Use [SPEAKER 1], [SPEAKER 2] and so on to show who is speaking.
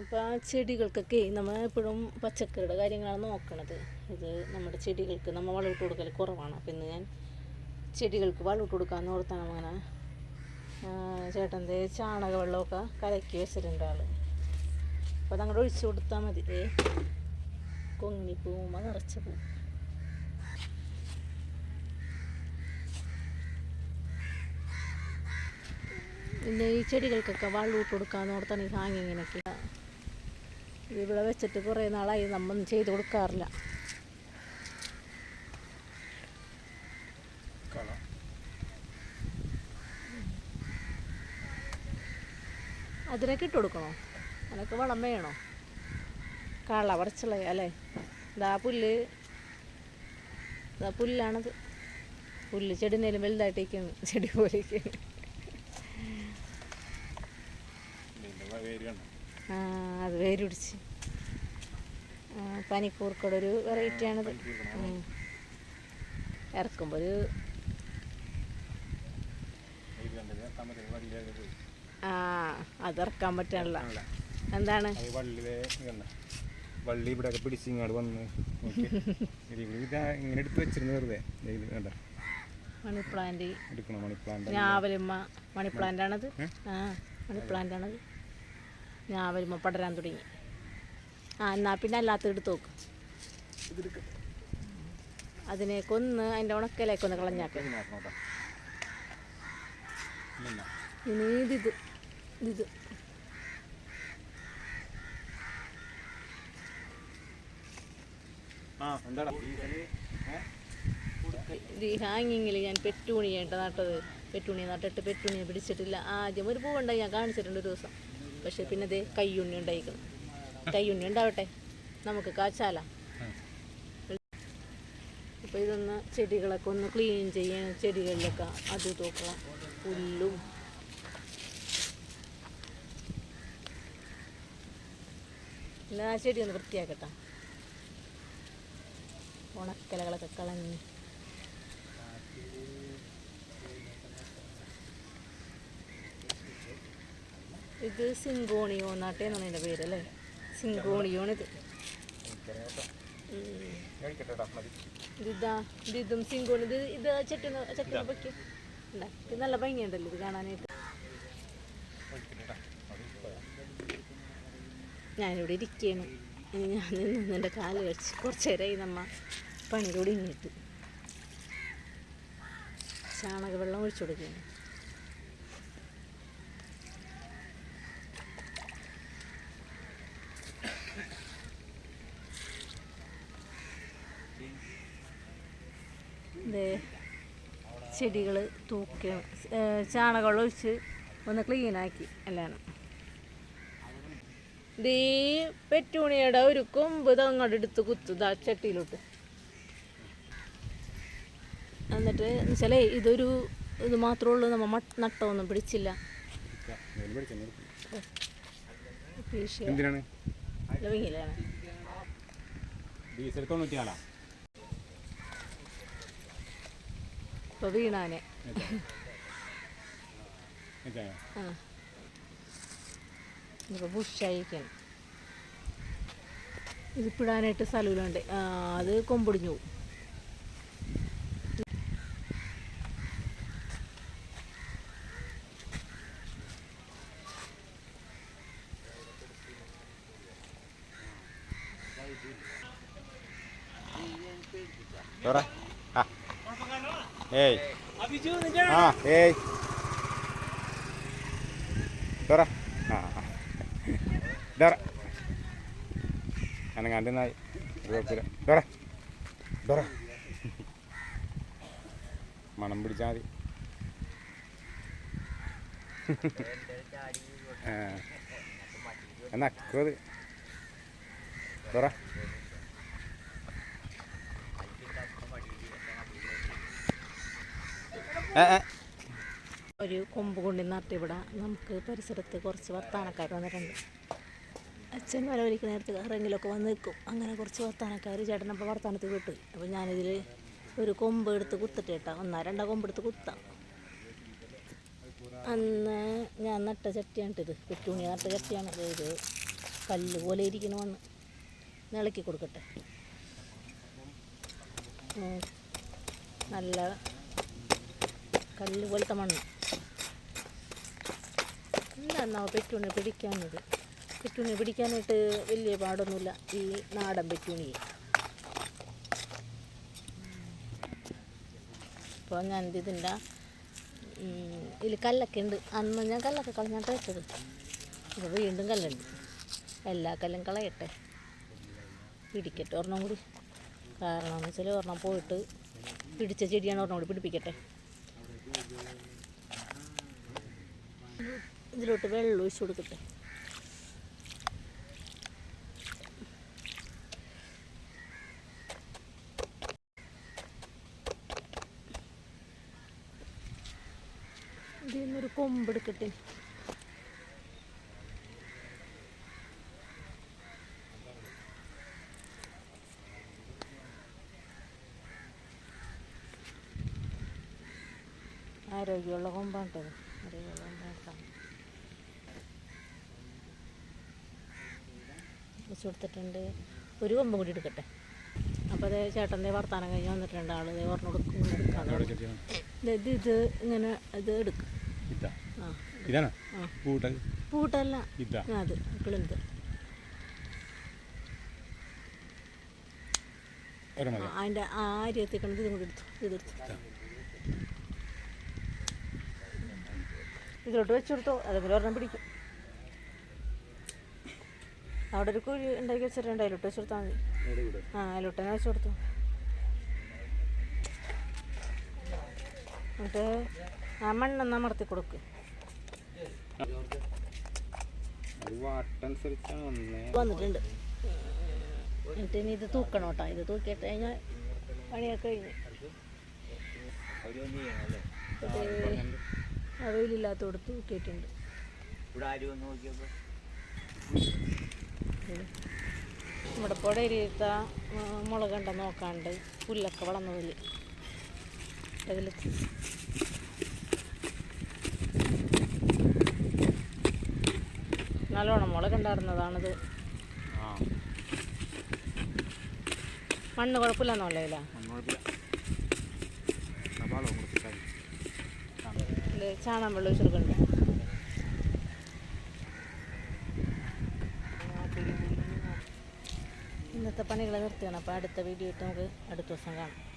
[SPEAKER 1] ഇപ്പോൾ ചെടികൾക്കൊക്കെ നമ്മൾ എപ്പോഴും പച്ചക്കറിയുടെ കാര്യങ്ങളാണ് നോക്കണത്. ഇത് നമ്മുടെ ചെടികൾക്ക് നമ്മൾ വളമിട്ട് കൊടുക്കൽ കുറവാണ്. അപ്പം ഇന്ന് ഞാൻ ചെടികൾക്ക് വളമിട്ട് കൊടുക്കാൻ ഓർത്താണ് അങ്ങനെ ചേട്ടന്റെ ചാണക വെള്ളമൊക്കെ കലക്കി വെച്ചിട്ടുണ്ട് ആൾ അപ്പോൾ അതങ്ങോട്ട് ഒഴിച്ചു കൊടുത്താൽ മതി. കൊങ്ങിണി പൂവുമ്പോൾ നിറച്ച പൂ. പിന്നെ ഈ ചെടികൾക്കൊക്കെ വെള്ളം കൊടുക്കാൻ ഓർത്താണ് ഈ ഹാങ്ങിങ്ങിനൊക്കെ. ഇവിടെ വെച്ചിട്ട് കുറേ നാളായി നമ്മൊന്നും ചെയ്ത് കൊടുക്കാറില്ല. അതിനൊക്കെ ഇട്ട് കൊടുക്കണോ? അതിനൊക്കെ വളം വേണോ? കള പറിച്ചുള്ള അല്ലേ? ഇതാ പുല്ല്. ഇതാ പുല്ലാണത്. പുല്ല് ചെടിനേലും വലുതായിട്ടേക്കാണ് ചെടി പോലെ അത് വേരുടിച്ച് പനിക്കൂർക്കട പനിക്കൂർക്കയുടെ ഒരു വെറൈറ്റി ആണത് ഇറക്കുമ്പോൾ ഒരു ആ അത് ഇറക്കാൻ പറ്റാനുള്ള എന്താണ്
[SPEAKER 2] വള്ളി ഇവിടെ പിടിച്ച് ഇങ്ങോട്ട് വന്ന് ഇങ്ങനെ എടുത്ത് വെച്ചിരുന്നു വെറുതെ.
[SPEAKER 1] മണി പ്ലാന്റ്
[SPEAKER 2] എടുക്കണം മണി പ്ലാന്റ്
[SPEAKER 1] ഞാവലുമ്മ മണി പ്ലാന്റ് ആണത് ആ മണി പ്ലാന്റ് ആണത് ഞാവലുമ്മ പടരാൻ തുടങ്ങി. ആ എന്നാൽ പിന്നെ അല്ലാത്ത എടുത്ത് നോക്ക്. അതിനെ കൊന്ന് അതിന്റെ ഉണക്കലേക്ക് ഒന്ന് കളഞ്ഞാക്ക. ഇനി ഇത് ഇത്
[SPEAKER 2] എന്താടാ?
[SPEAKER 1] ഇത് ഈ ഹാങ്ങിങ്ങിൽ ഞാൻ പെറ്റൂണിയായിട്ട് നട്ടത്. പെറ്റൂണി നട്ടിട്ട് പെറ്റൂണിയെ പിടിച്ചിട്ടില്ല. ആദ്യം ഒരു പൂവുണ്ടായി ഞാൻ കാണിച്ചിട്ടുണ്ട് ഒരു ദിവസം. പക്ഷെ പിന്നെ ദേ കയ്യുണ്ണി ഉണ്ടായിക്കണം കയ്യുണ്ണി ഉണ്ടാവട്ടെ. നമുക്ക് കാച്ചാല? ഇപ്പൊ ഇതൊന്ന് ചെടികളൊക്കെ ഒന്ന് ക്ലീൻ ചെയ്യാൻ ചെടികളിലൊക്കെ അത് തൂക്കണം. പുല്ലും. എല്ലാ ചെടി ഒന്ന് വൃത്തിയാക്കട്ടെ. ഉണക്കലകളൊക്കെ കളഞ്ഞ്. ഇത് സിങ്കോണിയോ നാട്ടെ എന്നാണ് എന്റെ പേര് അല്ലേ? സിങ്കോണിയോണിത്. ഇതാ സിങ്കോണി ഇത് ഇത് ചെട്ടുന്ന ചെട്ടുന്ന പൊക്കി. ഇത് നല്ല ഭംഗിയുണ്ടല്ലോ ഇത് കാണാനായിട്ട്. ഞാനിവിടെ ഇരിക്കുകയാണ് ഇനി ഞാൻ നിന്ന് എന്റെ കാൽ കഴിച്ച് കുറച്ച് നേരമായി നമ്മ പണിയിലൂടെ ഇങ്ങിട്ട്. ചാണക വെള്ളം ഒഴിച്ചു കൊടുക്കുകയാണ്. ദേ ചെടികൾ തൂക്കി ചാണകവെള്ളം ഒഴിച്ച് ഒന്ന് ക്ലീനാക്കി എല്ലാം ഈ പെറ്റൂണിയുടെ ഒരു കൊമ്പ് അങ്ങോട്ട് എടുത്ത് കുത്തുത ചട്ടിയിലോട്ട്. എന്നിട്ട് വെച്ചാലേ ഇതൊരു ഇത് മാത്രമേ ഉള്ളൂ നമ്മൾ മട്ട് നട്ടമൊന്നും പിടിച്ചില്ല.
[SPEAKER 2] എന്തിനാണ്? ഡീസൽ തൊണ്ണൂറ്റിനാലാ
[SPEAKER 1] ഇപ്പോൾ വീണാനെ? ആ. ഇപ്പോൾ ബുഷായിരിക്കണം ഇതിപ്പിടാനായിട്ട് സ്ഥലമില്ലാണ്ട്. ആ അത് കൊമ്പൊടിഞ്ഞു പോകും
[SPEAKER 2] ഏയ്. ആ ഏയ്. ഡോറ ആ. ഡോറ അനങ്ങാണ്ട് നായി ഒരു കുഴപ്പമില്ല ഡോറ ഡോറ മണം പിടിച്ചാൽ മതി. എന്നാ അത് ഡോറ
[SPEAKER 1] ഒരു കൊമ്പ് കൊണ്ട് നട്ട് ഇവിടെ നമുക്ക് പരിസരത്ത് കുറച്ച് വർത്താനക്കാർ വന്നിട്ടുണ്ട്. അച്ഛൻ വരവലിക്ക് നേരത്തെ ആരെങ്കിലുമൊക്കെ വന്ന് നിൽക്കും. അങ്ങനെ കുറച്ച് വർത്താനക്കാർ ചേട്ടനപ്പോൾ വർത്തമാനത്തിൽ വിട്ടു. അപ്പോൾ ഞാനിതിൽ ഒരു കൊമ്പ് എടുത്ത് കുത്തിട്ട് കേട്ടോ. ഒന്നാ രണ്ടാ കൊമ്പ് എടുത്ത് കുത്താം. അന്ന് ഞാൻ നട്ട ചട്ടിയാണിട്ടത് കുറ്റുണി നട്ട ചട്ടിയാണ്. ഇത് കല്ല് പോലെ ഇരിക്കണമെന്ന് ഇളക്കി കൊടുക്കട്ടെ. നല്ല കല്ല് പോലത്തെ മണ്ണ്. എന്താ പെറ്റൂണി പിടിക്കാഞ്ഞത്? പെറ്റൂണി പിടിക്കാനായിട്ട് വലിയ പാടൊന്നുമില്ല. ഈ നാടൻ പെറ്റൂണിയെ. അപ്പോൾ ഞാൻ ഇതിന്റെ ഇതിൽ കല്ലൊക്കെ ഉണ്ട്. അന്ന് ഞാൻ കല്ലൊക്കെ കളഞ്ഞാട്ട് വെച്ചത് അപ്പോൾ വീണ്ടും കല്ലുണ്ട്. എല്ലാ കല്ലും കളയട്ടെ. പിടിക്കട്ടെ ഒരെണ്ണം കൂടി. കാരണം എന്ന് വെച്ചാൽ ഒരെണ്ണം പോയിട്ട് പിടിച്ച ചെടിയാണ് ഒരെണ്ണം കൂടി പിടിപ്പിക്കട്ടെ. ഇതിലോട്ട് വെള്ളം ഒഴിച്ച് കൊടുക്കട്ടെ. ഇതിൽ നിന്നൊരു കൊമ്പെടുക്കട്ടെ ആരോഗ്യമുള്ള കൊമ്പാട്ടത് ആരോഗ്യമുള്ള കൊമ്പാട്ടാണ് വെച്ച് കൊടുത്തിട്ടുണ്ട്. ഒരു കൊമ്പ് കൂടി എടുക്കട്ടെ. അപ്പോൾ അതേ ചേട്ടന്റെ വർത്താനം കഴിഞ്ഞ് വന്നിട്ടുണ്ട്. ആൾ കൊടുക്കും
[SPEAKER 2] അവിടെ
[SPEAKER 1] പറഞ്ഞു. ദേ ഇത് ഇത് ഇങ്ങനെ ഇത് എടുക്കും.
[SPEAKER 2] ഇതാ.
[SPEAKER 1] പൂട്ടല്ല.
[SPEAKER 2] ഇതാ.
[SPEAKER 1] അത് കിളിന്ത് അതിന്റെ ആ അരി എത്തിക്കണത് ഇതും കൂടി എടുത്തു. ഇതെടുത്തു ഇതിലോട്ട് വെച്ച് കൊടുത്തോ അതെങ്കിലും ഒരെണ്ണം പിടിക്കും. അവിടെ ഒരു കുഴി ഉണ്ടാക്കി വെച്ചിട്ടുണ്ട് അതിലോട്ട് വെച്ച് കൊടുത്താൽ മതി. ആ അതിലോട്ട് തന്നെ വെച്ച് കൊടുത്തു. എന്നിട്ട് ആ മണ്ണെന്ന് അമർത്തി കൊടുക്ക്. വന്നിട്ടുണ്ട്. എന്നിട്ട് ഇനി ഇത് തൂക്കണം കേട്ടോ. ഇത് തൂക്കിയിട്ട് കഴിഞ്ഞാൽ പണിയൊക്കെ കഴിഞ്ഞ്. ആ കൊടുത്ത് തൂക്കിയിട്ടുണ്ട് ഉം. നമ്മുടെ പുഴയിരിത്ത മുളക് മുളകണ്ട നോക്കാണ്ട് പുല്ലൊക്കെ വളർന്നതിൽ അതിൽ നല്ലോണം മുളക് ഉണ്ടായിരുന്നതാണിത്.
[SPEAKER 2] ആ.
[SPEAKER 1] മണ്ണ് കുഴപ്പമില്ലെന്നല്ലേ ഇതിൽ ചാണകം വെള്ളം ഒഴിച്ച് കൊടുക്കണ്ടേ ഇന്നത്തെ പണികൾ നിർത്തിയാണ്. അപ്പോൾ അടുത്ത വീഡിയോ ഇട്ട് നമുക്ക് അടുത്ത ദിവസം കാണാം.